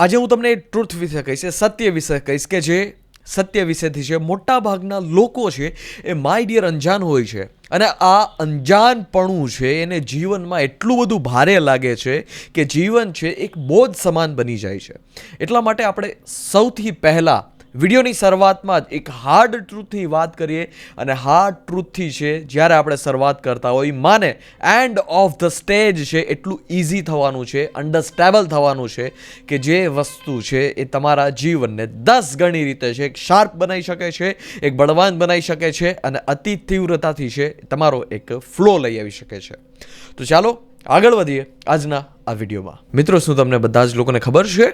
આજે હું તમને ટ્રુથ વિશે કહીશ સત્ય વિશે કહીશ કે જે સત્ય વિશેથી છે મોટા ભાગના લોકો છે એ માય ડિયર અંજાન હોય છે. અને આ અંજાનપણું છે, એને જીવનમાં એટલું બધું ભારે લાગે છે કે જીવન છે, એક બોધ સમાન બની જાય છે. એટલા માટે આપણે સૌથી પહેલાં વિડીયોની શરૂઆતમાં જ એક હાર્ડ ટ્રુથની વાત કરીએ. અને હાર્ડ ટ્રુથથી છે, જ્યારે આપણે શરૂઆત કરતા હોય, માને એન્ડ ઓફ ધ સ્ટેજ છે, એટલું ઇઝી થવાનું છે અન્ડરસ્ટેબલ થવાનું છે, કે જે વસ્તુ છે, એ તમારા જીવનને દસ ગણી રીતે છે, એક શાર્પ બનાવી શકે છે, એક બળવાન બનાવી શકે છે, અને અતિ તીવ્રતાથી છે, તમારો એક ફ્લો લઈ આવી શકે છે. તો ચાલો આગળ વધીએ આજના આ વિડીયોમાં. મિત્રો, શું તમને બધા જ લોકોને ખબર છે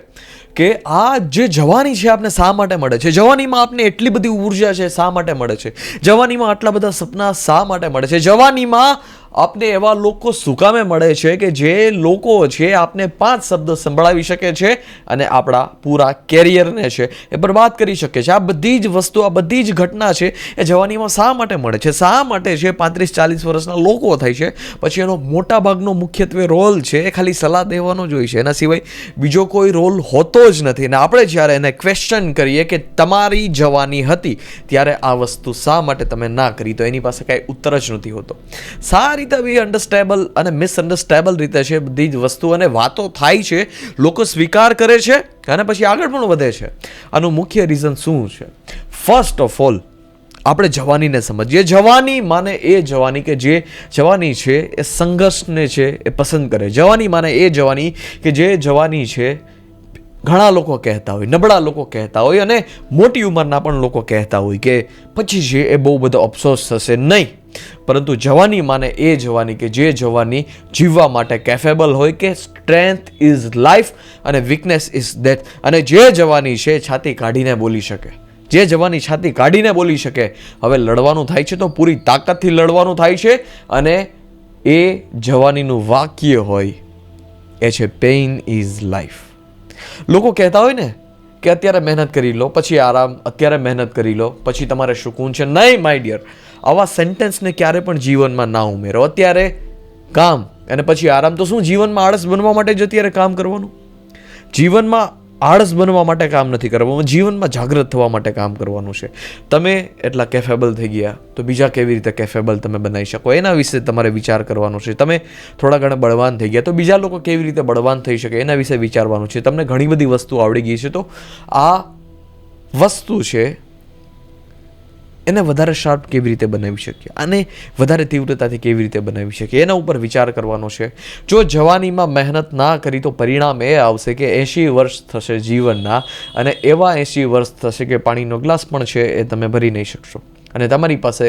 કે આ જે જવાની છે, આપને શા માટે મળે છે? જવાનીમાં આપને એટલી બધી ઊર્જા છે, શા માટે મળે છે? જવાનીમાં આટલા બધા સપના શા માટે મળે છે? જવાનીમાં આપને એવા લોકો શું કામે મળે છે કે જે લોકો છે, આપને પાંચ શબ્દ સંભળાવી શકે છે અને આપણા પૂરા કેરિયરને છે, એ બરબાદ કરી શકે છે. આ બધી જ વસ્તુ, આ બધી જ ઘટના છે, એ જવાનીમાં શા માટે મળે છે? શા માટે છે? પાંત્રીસ ચાલીસ વર્ષના લોકો થાય છે, પછી એનો મોટા ભાગનો મુખ્યત્વે રોલ છે એ ખાલી સલાહ દેવાનો જ હોય છે. એના સિવાય બીજો કોઈ રોલ હોતો જ નથી. અને આપણે જ્યારે એને ક્વેશ્ચન કરીએ કે તમારી જવાની હતી, ત્યારે આ વસ્તુ શા માટે તમે ના કરી? તો એની પાસે કાંઈ ઉત્તર જ નથી હોતો. સારી રીતે બી અન્ડરસ્ટેબલ અને મિસઅન્ડરસ્ટેબલ રીતે છે બધી જ વસ્તુ અને વાતો થાય છે, લોકો સ્વીકાર કરે છે અને પછી આગળ પણ વધે છે. આનું મુખ્ય રીઝન શું છે? ફર્સ્ટ ઓફ ઓલ આપણે જવાનીને સમજીએ. જવાની માને એ જવાની કે જે જવાની છે એ સંઘર્ષને છે એ પસંદ કરે. જવાની માને એ જવાની કે જે જવાની છે ઘણા લોકો કહેતા હોય, નબળા લોકો કહેતા હોય અને મોટી ઉંમરના પણ લોકો કહેતા હોય કે પછી છે એ બહુ બધો અફસોસ થશે નહીં. પરંતુ જવાની માને એ જવાની કે જે જવાની જીવવા માટે કેફેબલ હોય કે સ્ટ્રેન્થ ઇઝ લાઈફ અને વીકનેસ ઇઝ ડેથ અને જે જવાની છે છાતી કાઢીને બોલી શકે. જે જવાની છાતી કાઢીને બોલી શકે. હવે લડવાનું થાય છે તો પૂરી તાકાતથી લડવાનું થાય છે અને એ જવાનીનું વાક્ય હોય. એ છે પેઇન ઇઝ લાઈફ લોકો કહેતા હોય ને કે અત્યારે મહેનત કરી લો, પછી આરામ, અત્યારે મહેનત કરી લો, પછી તમારે સુકૂન છે. નહીં માય ડિયર આવા સેન્ટેન્સને ક્યારે પણ જીવનમાં ના ઉમેરો. અત્યારે કામ અને પછી આરામ તો શું, જીવનમાં આળસ બનવા માટે જ અત્યારે કામ કરવાનું? જીવનમાં આળસ બનવા માટે કામ નથી કરવાનું જીવનમાં જાગૃત થવા માટે કામ કરવાનું છે. તમે એટલા કેફેબલ થઈ ગયા, તો બીજા કેવી રીતે કેફેબલ તમે બનાવી શકો? એના વિશે તમારે વિચાર કરવાનો છે. તમે થોડા ઘણા બળવાન થઈ ગયા, તો બીજા લોકો કેવી રીતે બળવાન થઈ શકે એના વિશે વિચારવાનું છે. તમને ઘણી બધી વસ્તુ આવડી ગઈ છે. તો આ વસ્તુ છે એને વધારે શાર્પ કેવી રીતે બનાવી શકીએ? અને વધારે તીવ્રતાથી કેવી રીતે બનાવી શકીએ? એના ઉપર વિચાર કરવાનો છે. જો જવાનીમાં મહેનત ના કરી તો પરિણામ એ આવશે કે એંશી વર્ષ થશે જીવનના અને એવા એંશી વર્ષ થશે કે પાણીનો ગ્લાસ પણ છે એ તમે ભરી નહીં શકશો. અને તમારી પાસે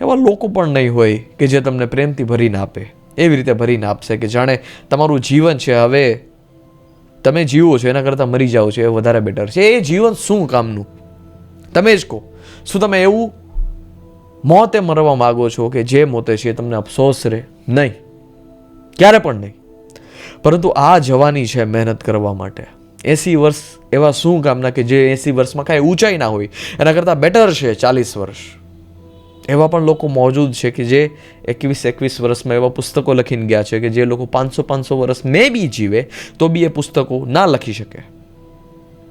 એવા લોકો પણ નહીં હોય કે જે તમને પ્રેમથી ભરીને આપે. એવી રીતે ભરીને આપશે કે જાણે તમારું જીવન છે, હવે તમે જીવો છો, એના કરતાં મરી જાઓ છો, એ વધારે બેટર છે. એ જીવન શું કામનું? તમે જ કહો. શું તમે એવું મોતે મરવા માગો છો કે જે મોતે છે તમને અફસોસ રહે? નહીં. ક્યારે પણ નહીં. પરંતુ આ જવાની છે મહેનત કરવા માટે. એંસી વર્ષ એવા શું કામના કે જે એંસી વર્ષમાં કાંઈ ઊંચાઈ ના હોય, એના કરતાં બેટર છે ચાલીસ વર્ષ. એવા પણ લોકો મોજૂદ છે કે જે એકવીસ એકવીસ વર્ષમાં એવા પુસ્તકો લખીને ગયા છે કે જે લોકો પાંચસો પાંચસો વર્ષ મે બી જીવે, તો બી એ પુસ્તકો ના લખી શકે.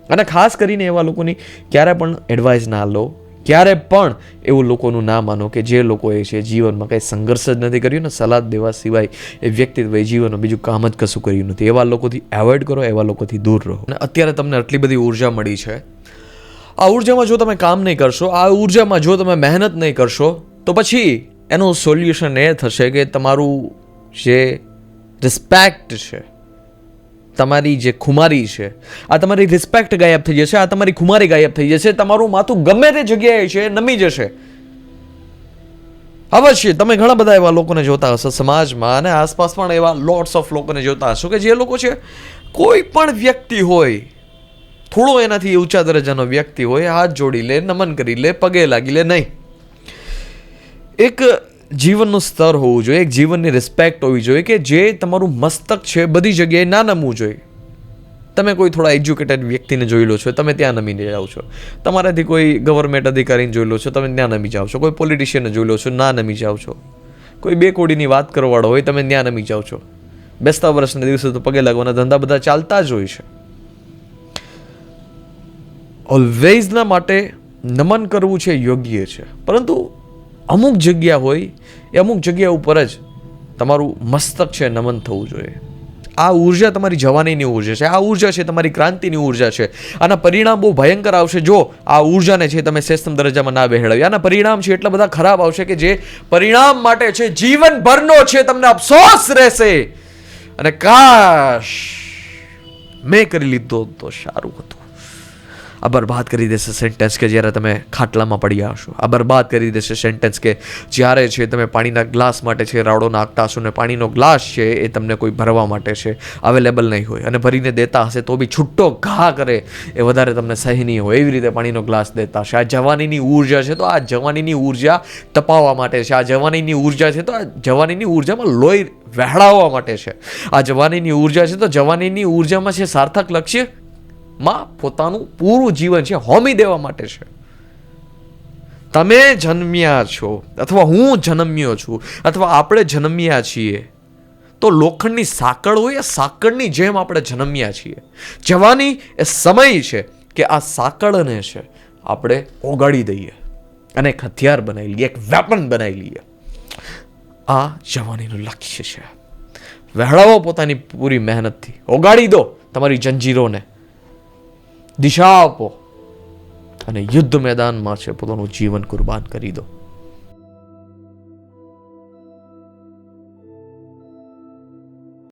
અને ખાસ કરીને એવા લોકોની ક્યારે પણ એડવાઇસ ના લો ક્યારે પણ એવું લોકોનું ના માનો કે જે લોકોએ છે જીવનમાં કંઈ સંઘર્ષ જ નથી કર્યું ને સલાદ દેવા સિવાય એ વ્યક્તિત્વ જીવનમાં બીજું કામ જ કશું કર્યું નથી. એવા લોકોથી એવોઇડ કરો, એવા લોકોથી દૂર રહો. અને અત્યારે તમને આટલી બધી ઊર્જા મળી છે. આ ઉર્જામાં જો તમે કામ નહીં કરશો, આ ઉર્જામાં જો તમે મહેનત નહીં કરશો, તો પછી એનું સોલ્યુશન એ થશે કે તમારું જે રિસ્પેક્ટ છે તમારી જે ખુમારી છે, આ તમારી રિસ્પેક્ટ ગાયબ થઈ જશે, આ તમારી ખુમારી ગાયબ થઈ જશે, તમારું માથું ગમે તે જગ્યાએ છે, નમી જશે. અવશ્ય, તમે ઘણા બધા એવા લોકોને જોતા હશો સમાજમાં અને આસપાસ પણ એવા લોટ્સ ઓફ લોકોને જોતા હશો કે જે લોકો છે, કોઈ પણ વ્યક્તિ હોય, થોડો એનાથી ઊંચા દરજ્જાનો વ્યક્તિ હોય, હાથ જોડી લે, નમન કરી લે, પગે લાગી લે, નહીં. એક જીવનનું સ્તર હોવું જોઈએ, એક જીવનની રિસ્પેક્ટ હોવી જોઈએ કે જે તમારું મસ્તક છે, બધી જગ્યાએ ના નમવું જોઈએ. તમે કોઈ થોડા એજ્યુકેટેડ વ્યક્તિને જોઈ લો છો, તમે ત્યાં નમીને જાઓ છો. તમારાથી કોઈ ગવર્મેન્ટ અધિકારીને જોઈ લો છો, તમે ત્યાં નમી જાઓ છો. કોઈ પોલિટિશિયનને જોઈ લો છો, ના નમી જાઓ છો. કોઈ બે કોડીની વાત કરવાવાળો હોય, તમે ત્યાં નમી જાઓ છો. બેસતા વર્ષના દિવસે તો પગે લાગવાના ધંધા બધા ચાલતા જ હોય છે. ઓલવેઝના માટે નમન કરવું છે, યોગ્ય છે. પરંતુ અમુક જગ્યા હોય, એ અમુક જગ્યા ઉપર જ તમારું મસ્તક છે, નમન થવું જોઈએ. આ ઊર્જા તમારી જવાનીની ઊર્જા છે, આ ઊર્જા છે તમારી ક્રાંતિની ઊર્જા છે. આના પરિણામ બહુ ભયંકર આવશે. જો આ ઉર્જાને છે તમે શ્રેષ્ઠમ દરજ્જામાં ના બેહડાવી આના પરિણામ છે એટલા બધા ખરાબ આવશે કે જે પરિણામ માટે છે, જીવનભરનો છે, તમને અફસોસ રહેશે. અને કાશ મેં કરી લીધો તો સારું હતું. આ બરબાદ કરી દેશે સેન્ટેન્સ કે જ્યારે તમે ખાટલામાં પડ્યા હશો. આ બરબાદ કરી દેશે સેન્ટેન્સ કે જ્યારે છે તમે પાણીના ગ્લાસ માટે છે રાવડો નાખતા હશો ને પાણીનો ગ્લાસ છે એ તમને કોઈ ભરવા માટે છે અવેલેબલ નહીં હોય અને ભરીને દેતા હશે તો બી છૂટો ઘા કરે એ વધારે તમને સહનીય હોય. એવી રીતે પાણીનો ગ્લાસ દેતા હશે. આ જવાનીની ઊર્જા છે તો આ જવાનીની ઊર્જા તપાવવા માટે છે. આ જવાનીની ઊર્જા છે તો આ જવાનીની ઉર્જામાં લોહી વહેડાવવા માટે છે. આ જવાનીની ઊર્જા છે તો જવાનીની ઉર્જામાં છે સાર્થક લક્ષ્ય માં પોતાનું પૂરું જીવન છે, હોમી દેવા માટે છે. તમે જન્મ્યા છો, અથવા હું જન્મ્યો છું, અથવા આપણે જન્મ્યા છીએ, તો લોખંડની સાંકળ હોય એ સાંકળની જેમ આપણે જન્મ્યા છીએ. જવાની એ સમય છે કે આ સાંકળને છે, આપણે ઓગાળી દઈએ અને એક હથિયાર બનાવી લઈએ, એક વેપન બનાવી લઈએ. આ જવાનીનું લક્ષ્ય છે. વહેળાવો પોતાની પૂરી મહેનતથી. ઓગાળી દો તમારી જંજીરોને. દિશા આપો અને યુદ્ધ મેદાનમાં છે પોતાનું જીવન કુરબાન કરી દો.